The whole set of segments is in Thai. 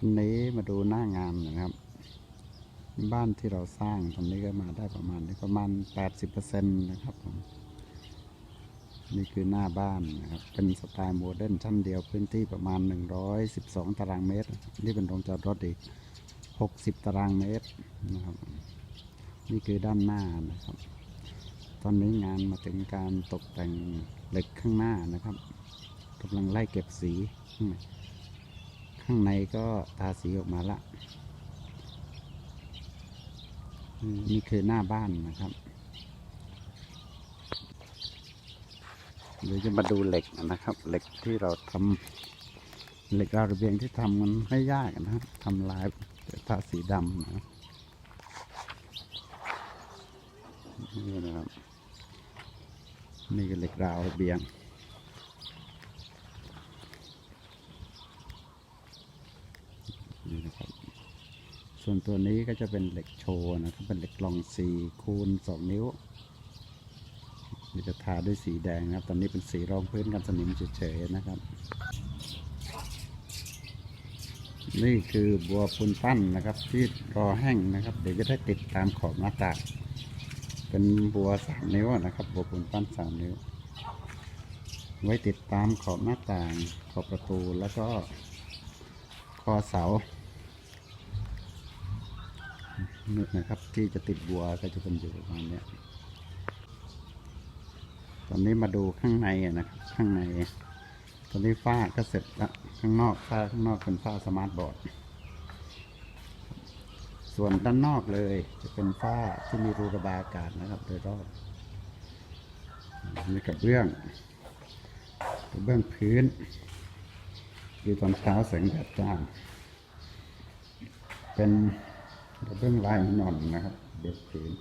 วันนี้มาดูหน้างานนะครับ บ้านที่เราสร้างตอนนี้ก็มาได้ประมาณนี้ประมาณ 80%นะครับผมนี่คือหน้าบ้านนะครับ เป็นสไตล์โมเดิร์นชั้นเดียวพื้นที่ประมาณ 112 ตารางเมตร นี่เป็นโรงจอดรถอีก 60 ตารางเมตรนะครับ นี่คือด้านหน้านะครับ ตอนนี้งานมาถึงการตกแต่งเหล็กข้างหน้านะครับกำลังไล่เก็บสี ข้างในก็ทาสีออกมาละ นี่คือหน้าบ้านนะครับเดี๋ยวจะมาดูเหล็กนะครับ เหล็กที่เราทำเหล็กราวระเบียงที่ทำมันไม่ยากนะทำลายทาสีดำนะนี่นะครับนี่คือเหล็กราวระเบียง นี่นะครับ ส่วนตัวนี้ก็จะเป็นเหล็กโชว์นะครับ เป็นเหล็กลองสี่คูณสองนิ้วนี่จะทาด้วยสีแดงนะครับ ตอนนี้เป็นสีรองพื้นกันสนิมเฉยๆนะครับ นี่คือบัวปูนปั้นนะครับ ที่รอแห้งนะครับ เดี๋ยวจะได้ติดตามขอบหน้าต่างเป็นบัวสามนิ้วนะครับ บัวปูนปั้นสามนิ้ว ไว้ติดตามขอบหน้าต่าง ขอบประตูแล้วก็คอเสา นี่นะครับ ที่จะติดบัวก็จะเป็นอยู่ประมาณนี้ตอนนี้มาดูข้างในนะครับ ข้างใน ตอนนี้ฝ้าก็เสร็จแล้วข้างนอกฝ้าข้างนอกเป็นฝ้าสมาร์ทบอร์ดส่วนด้านนอกเลยจะเป็นฝ้าที่มีรูระบายอากาศนะครับโดยรอบมีกระเบื้องกระเบื้องพื้นคือตอนเช้าแสงแดดจ้าเป็น กระเบื้องลายนอนนะครับเบื้องพื้น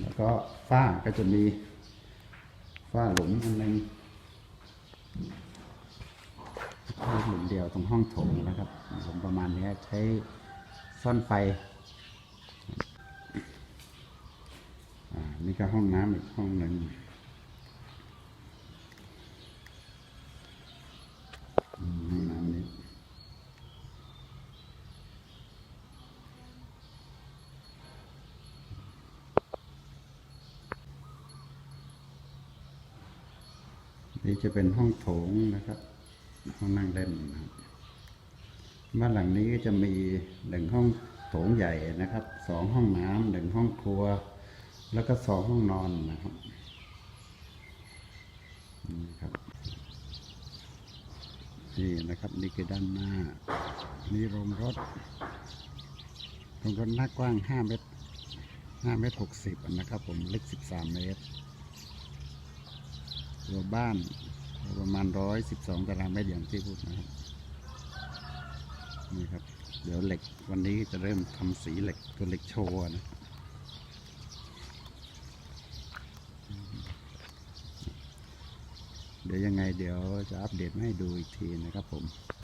แล้วก็ฝ้าก็จะมีฝ้าหลุมอันหนึงหลุมเดียวตรงห้องโถงนะครับหลุมประมาณนี้ใช้ซ่อนไฟอ่านี่ก็ห้องน้ำอีกห้องหนึ่งอืมห้องน้ำนี้ นี่จะเป็นห้องโถงนะครับ ห้องนั่งเล่นนะครับบ้านหลังนี้ก็จะมีหนึ่งห้องโถงใหญ่นะครับสองห้องน้ำหนึ่งห้องครัว แล้วก็สองห้องนอนนะครับนี่ครับนี่นะครับนี่คือด้านหน้านี่โรงรถโรงรถหน้ากว้างห้าเมตรห้าเมตรหกสิบนะครับผมเล็กสิบสามเมตร ตัวบ้านประมาณร้อยสิบสองตารางเมตรอย่างที่พูดนะครับนี่ครับ เดี๋ยวเหล็กวันนี้จะเริ่มทำสีเหล็กตัวเหล็กโชว์นะเดี๋ยวยังไงเดี๋ยวจะอัปเดตให้ดูอีกทีนะครับผม